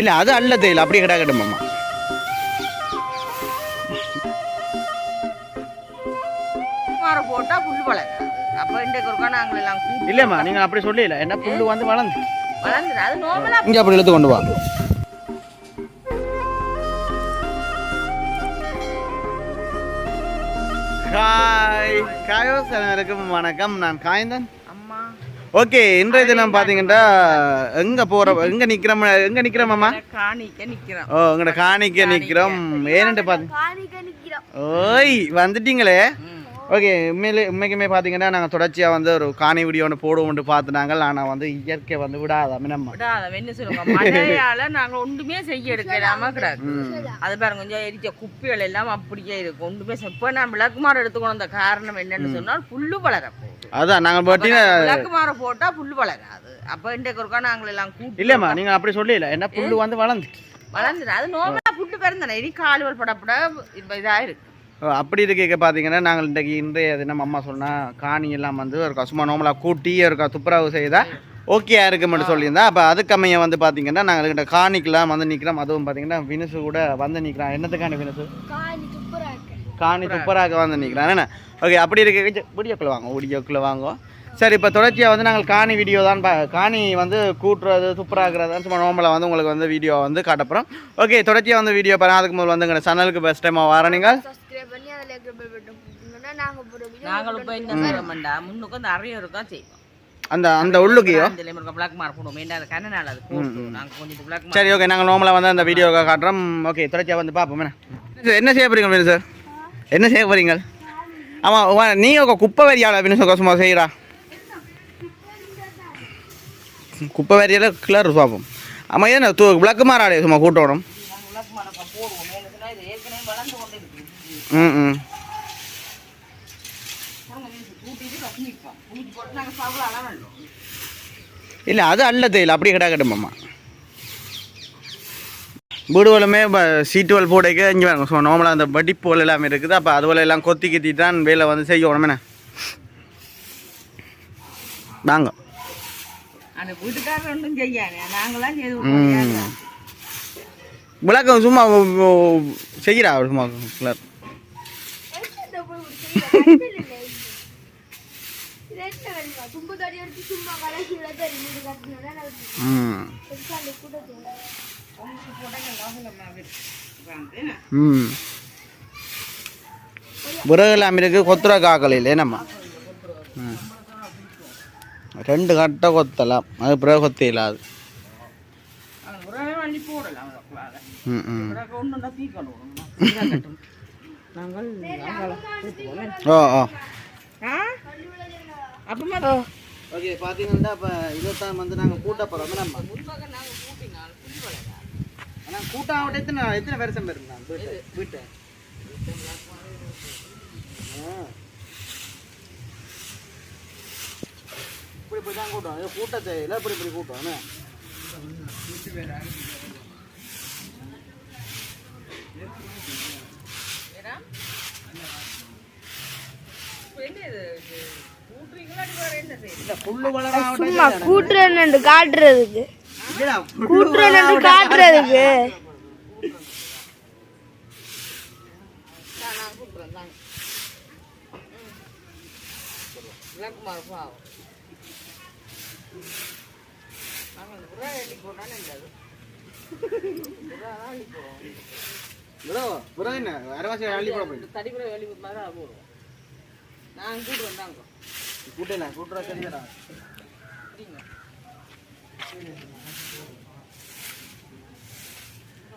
இல்லை அது அல்ல தேயில் அப்படி கிடக்கட்டும் மாமா. மாற போட்டா புல் வளராது. அப்ப இன்றைக்கு ஒருக்கா நாங்கள் எல்லாம் கூட்டி இல்லைம்மா நீங்கள் அப்படி சொல்லல. என்ன புல்லு வந்து வளர்ந்து. வளர்ந்துரு அது நோமலா இங்கே அப்படி இழுத்து கொண்டு வா. ஹாய். காயோ சிலருக்கும் வணக்கம். நான் காய்ந்தன். ஓகே இன்றைய தினம் பார்த்தீங்கன்னா எங்கே போகிறோம் எங்கே நிற்கிறோம் எங்கே நிற்கிறோமாம்மா காணிக்க நிக்கிறோம். ஓ உங்களோட காணிக்க நிற்கிறோம் ஏன்னு பார்த்து ஓய் வந்துட்டீங்களே? ஓகே உண்மையிலே உண்மைக்குமே பார்த்தீங்கன்னா நாங்கள் தொடர்ச்சியாக வந்து ஒரு காணி வீடியோ ஒன்று போடுவோம்னு பார்த்துனாங்க ஆனால் வந்து இயற்கை வந்து விடாதாமே நம்ம. விடாத என்ன சொல்லுங்க மழையால நாங்க ஒன்றுமே செய்ய எடுக்கலாம கிடக்கு. அது பாருங்க கொஞ்சம் எரிச்ச குப்பைகள் எல்லாம் அப்படியே இருக்கு ஒன்றுமே இப்ப நான் விளக்குமாறு எடுத்துக்கணும். அந்த காரணம் என்னன்னு சொன்னால் புல்லு வளர போகுது அதான் நாங்கள் பட்டின விளக்குமாறு போட்டா புல்லு வளராது. அப்ப இன்றைக்கு ஒருக்கா நாங்கள் எல்லாம் கூட்டி இல்லைம்மா நீங்கள் அப்படி சொல்லல. என்ன புல்லு வந்து வளர்ந்து வளர்ந்துரு அது நோமலா புட்டு பிறந்தானே? இனி காலுவல் படப்பட இப்ப இதா இருக்கு அப்படி இருக்க பார்த்தீங்கன்னா நாங்கள் இன்றைக்கு இன்றைய தினம் அம்மா சொன்னால் காணி எல்லாம் வந்து ஒரு சும்மா நார்மலாக கூட்டி ஒரு துப்புரவு செய்தால் ஓகே இருக்குமென்னு சொல்லியிருந்தா அப்போ அதுக்கமைய வந்து பார்த்தீங்கன்னா நாங்கள் இந்த காணிக்கெல்லாம் வந்து நிற்கிறோம் அதுவும் பார்த்தீங்கன்னா வினுசு கூட வந்து நிற்கிறான் என்னத்துக்கான வினுசு? காணி துப்புராக்க வந்து நிற்கிறான் என்ன ஓகே அப்படி இருக்க. வீடியோக்குள்ளே வாங்க வீடியோக்குள்ளே வாங்க. சரி இப்போ தொடர்ச்சியாக வந்து நாங்கள் காணி வீடியோ தான் பா காணி வந்து கூட்டுறது துப்புராக்குறது சும்மா நார்மலாக வந்து உங்களுக்கு வந்து வீடியோ வந்து காட்டப்புறோம் ஓகே தொடர்ச்சியாக வந்து வீடியோ பாருங்க. அதுக்கு முதல்ல வந்து எங்கள் சேனலுக்கு பெஸ்ட் டைமாக வர நீங்கள் அந்த அறைய இருக்கா செய்வோம். அந்த அந்த உள்ளுக்கையோ? சரி ஓகே நாங்கள் நார்மலாக வந்து அந்த வீடியோ காட்டுறோம். ஓகே தொடர்ச்சியாக வந்து பார்ப்போம். என்ன? என்ன செய்ய போறீங்க சார் என்ன செய்ய போறீங்க? ஆமாம் நீ ஒரு குப்பை வரியாள் அப்படின்னு சொல்ல சும்மா செய்கிறா குப்பை வரியால கிளறு பார்ப்போம் ஆமாம் ஏன்னா தூ விளக்கு மாறாடே சும்மா கூட்டணும் ம் ம். இல்லை அது அல்ல தேயில் அப்படி கிடக்கட்டும் மாமா வீடுகளுமே சீட்டுவல் போடைக்க இங்கே வேணும் ஸோ நார்மலாக அந்த வடிப்புகள் எல்லாமே இருக்குது. அப்போ அதுவரை எல்லாம் கொத்தி கித்தி தான் வேலை வந்து செய்யணும். என்ன? வாங்க. அந்த வீட்டுக்காரர் ஒன்றும் செய்யானே நாங்களாம் செய்து ம். விடுவோம் விளக்கம் சும்மா செய்கிறா சும்மா. கிளர் ம். ம். விறகு எல்லாம் இருக்குது கொத்துற காக்கலையில் என்னம்மா ம். ரெண்டு கட்டை கொத்தலாம். அது பிறகு கொத்த இல்லாது. ஓ ஓகே பார்த்தீங்கன்னா இப்போ இதைத்தான் வந்து நாங்கள் கூட்ட போகிறோம் நம்ம முன்பாக நாங்கள் கூட்டினால் புல் வளராது ஆனால் கூட்டம் ஆகட்டும். எத்தனை எத்தனை வருஷம் இருந்தான் வீட்டு வீட்டு. இப்படி இப்படி தான் கூட்டம். இது கூட்டத்தை இல்லை இப்படி இப்படி கூட்டம் சும்மா கூட்டுறேன்னு காட்டுறதுக்கு. காட்டுறதுக்கு. கூட்டுறேன் தாங்க கூட்டல கூட்டுறா சரிடா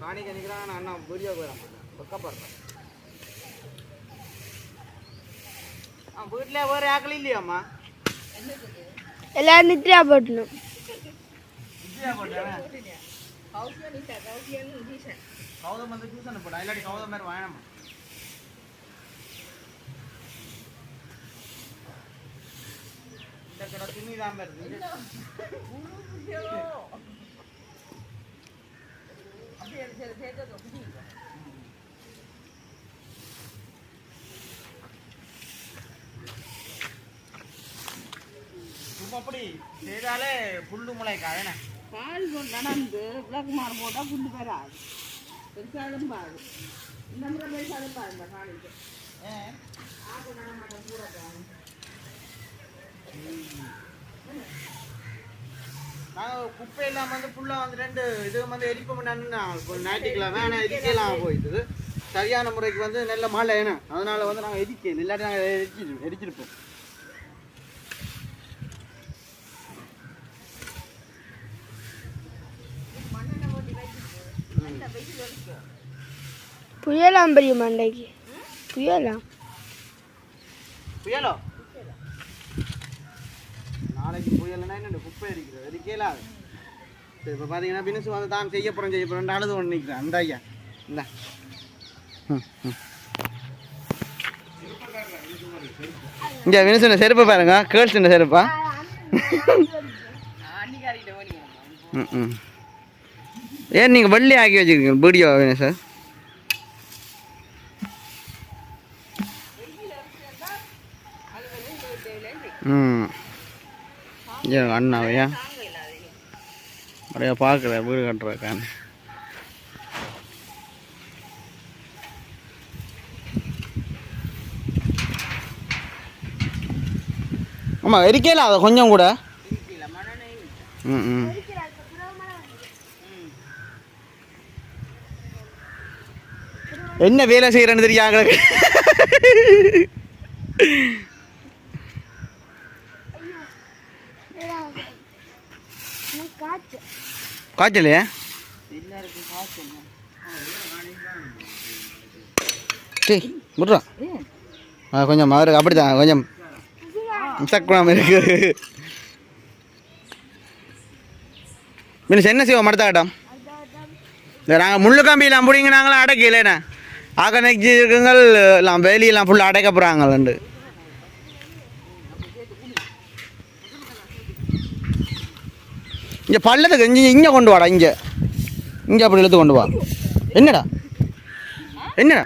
காணிக்க நிற்கிறான் நான் அண்ணா வீடியோ போயிடறேன் பக்கப்படுறேன் ஆ வீட்டில் வேறு ஆக்கள் இல்லையாம்மா? எல்லாரும் நித்ரா போட்டணும். குட்டியா போட்டேன்? கௌசியம் இல்லை கௌசியம் டீசன் கௌதம் வந்து டியூஷன் போட்டா இல்லாட்டி கௌதம் மாதிரி வாழாமா இந்த கடை துணி தான் இருக்கு அப்படியே சரி சேர்த்து குடிங்க சும்மா அப்படி செய்தாலே புல்லு முளைக்கா என்ன? பால் நடந்து விளக்கு மாறு போட்டால் புண்டு பெறாது பெருசாலும் பாரு. இந்த முறை பெருசாலும் பாரு இந்த காலைக்கு ஆக்கு நடமாட்டம் கூட பாரு நாங்கள் குப்பை எல்லாம் வந்து ஃபுல்லாக வந்து ரெண்டு இது வந்து எரிப்பு பண்ணா ஞாயிற்றுக்கிழமை ஆனால் எரிக்கலாம் போயிட்டுது சரியான முறைக்கு வந்து நல்ல மழை ஏன்னா அதனால வந்து நாங்கள் எரிக்கல இல்லாட்டி நாங்கள் எரிச்சிருப்போம் எரிச்சிருப்போம் புயலாம் பெரிய மண்டைக்கு. புயலாம் புயலோ? நாளைக்கு புயல்னா என்ன குப்பை எரிக்கிறது எரிக்கலாது சரி இப்போ பார்த்தீங்கன்னா பினிசு வந்து தான் செய்ய போகிறோம் செய்ய போகிறோம் அழுது ஒன்று நிற்கிறேன் அந்த ஐயா இந்த. இங்கே வினுசுன செருப்பு பாருங்க. கேர்ள்ஸ் செருப்பா? ம் ம். ஏன் நீங்கள் வெள்ளி ஆக்கி வச்சுருக்கீங்க வீடியோ வேணும் சார் ம். ஏன் அண்ணாவையா? அப்படியே பார்க்குறேன் வீடு கட்டுறக்கான்னு ஆமாம் எரிக்கல? அதை கொஞ்சம் கூட. ம் ம். என்ன வேலை செய்கிறேன்னு தெரியாங்க காய்ச்சலையே எல்லாருக்கும் விட்றா ஆ கொஞ்சம் அவருக்கு அப்படி தான் கொஞ்சம் சக்குணம் இருக்கு. மீன்ஸ் என்ன செய்வோம் மடத்தாட்டம் இந்த நாங்கள் முள்ளு கம்பியெல்லாம் பிடிங்க நாங்களாம் அடைக்கலண்ணே ஆக நெக்ஜி இருக்குங்கள் எல்லாம் வேலியெல்லாம் ஃபுல்லாக அடைக்க போகிறாங்களாண்டு இங்கே பள்ளத்துக்கு இங்கே இங்கே கொண்டு வாடா இங்கே. இங்கே அப்படி இழுத்து கொண்டு வா. என்னடா? என்னடா?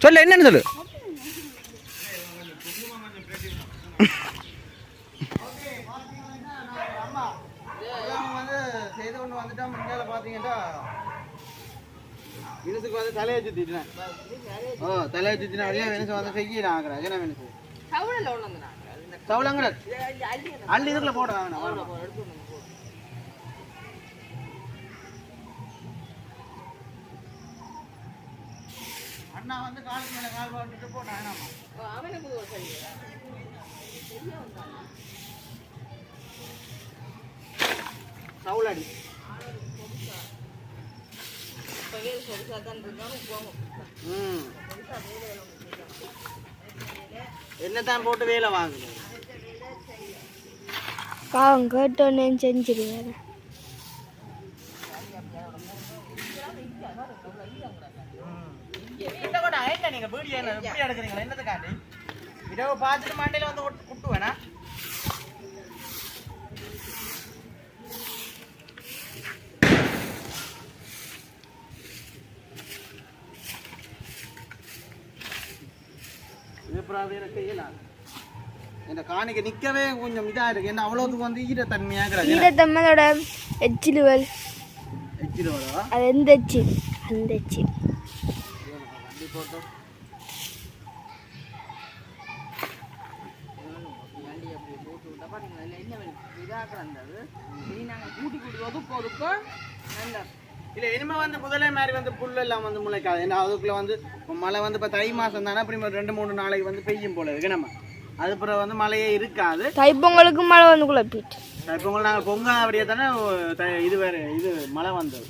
சொல்லு என்னன்னு சொல்லு. வந்து செய்து கொண்டு வந்துட்டா முன்னால பார்த்தீங்கன்னா வினுசுக்கு வந்து தலையை சுத்திட்டேன் ஓ தலையை சுத்தினா வினுசு? வந்து செய்ய ஆகிறேன் என்ன வினுசு தவளங்கட அள்ளி அள்ளி இதுக்குள்ள போட அண்ணா வந்து காலுக்கு மேலே கால் போட்டுட்டு போட்டா வேணாமா ஓ, அவனுக்கு ஒரு சரி சவுளடி இப்போவே சொரிசா தான் போகும் ம். என்னத்தான் போட்டு வேலை வாங்குது பாவம் கேட்டோன்னே செஞ்சிருவேன். வீடியோ என்ன இப்படி எடுக்கிறீங்களா? என்னத்துக்காண்டி? இரவு பார்த்துட்டு மண்டையில வந்து குட்டு வேணா இந்த காணிக்க நிக்கவே கொஞ்சம் இதா இருக்கு. என்ன அவ்வளவுக்கு வந்து ஈரத்தன்மையா கிடக்கு ஈரத்தம்மனோட எச்சிலுவல். எச்சிலோட அது எந்த எச்சில் அந்த எச்சில் வண்டி போட்டோம் வண்டி அப்படி பாத்தீங்களா இல்லை என்ன வேணும்? இதாக கிடந்தது இனி நாங்கள் கூட்டி கூட்டி ஒதுக்க ஒதுக்க நல்ல இல்ல இனிமே வந்து முதலே மாதிரி வந்து புல் எல்லாம் வந்து முளைக்காது. ஏன்னா அதுக்குள்ள வந்து மழை வந்து இப்ப தை மாசம் தானே அப்படி ரெண்டு மூணு நாளைக்கு வந்து பெய்யும் போல இருக்கு. நம்ம அது பிறகு வந்து மழையே இருக்காது. தைப்பொங்கலுக்கு மழை வந்து குழப்பிட்டு உங்களுக்கு நாங்கள் பொங்க அப்படியே தானே இது வேறு இது மழை வந்தது.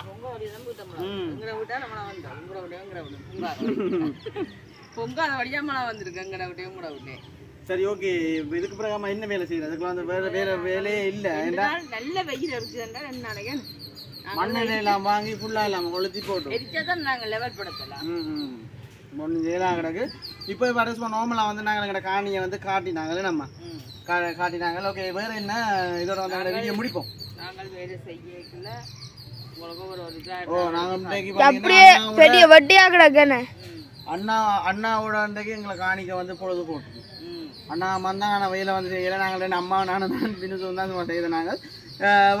பொங்க வழி தான் போயிட்டோம் ம். எங்கட விட்டா நம்மளை வந்தோம் உங்களோட விட எங்கட விட பொங்காத பொங்காத வழியா மழை வந்திருக்கு எங்கட விட்டே உங்களோட விட்டே சரி ஓகே இதுக்கு பிறகு அம்மா என்ன வேலை செய்யறது? அதுக்குள்ள வந்து வேற வேற வேலையே இல்லை. நல்ல வெயில் இருக்குதுன்னா ரெண்டு நாளைக்கு மண்ணெண்ணெய் எல்லாம் வாங்கி ஃபுல்லாக இல்லாமல் கொளுத்தி போட்டு எரிச்சா தான் நாங்கள் லெவல் படுத்தலாம். ம் ஒன்று செய்யலாம் கிடக்கு. இப்போ இப்போ சும்மா நார்மலாக வந்து நாங்கள் எங்கட காணியை வந்து காட்டினாங்களே நம்ம. கா காட்டினாங்க ஓகே வேற என்ன இதோட வந்து எங்கட வீடியோ முடிப்போம். நாங்கள் ஓ அப்படியே பார்த்தீங்கன்னா பெரிய வட்டியா கிடக்குன்னு. அண்ணா அண்ணாவோட அன்றைக்கு எங்களை காணிக்க வந்து பொழுது போட்டு ம் அண்ணா மந்தாங்கண்ணா நான் வெயில வந்து செய்யலை நாங்கள் அம்மா நானும் தான் தினசு தான் செய்த நாங்கள்.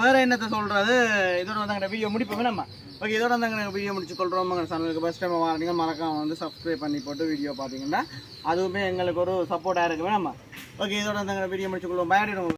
வேறு என்னத்தை சொல்கிறது இதோட வந்து எங்கட வீடியோ முடிப்போமே நம்ம. ஓகே இதோட வந்து எங்கள் வீடியோ முடிச்சு கொள்கிறோம் எங்கள் சேனலுக்கு ஃபஸ்ட் டைம் வாரீங்க மறக்காம வந்து சப்ஸ்கிரைப் பண்ணி போட்டு வீடியோ பார்த்தீங்கன்னா அதுவுமே எங்களுக்கு ஒரு சப்போர்ட்டாக இருக்குமே நம்ம. ஓகே இதோட வந்து வீடியோ முடிச்சு கொள்வோம். பயணிடும்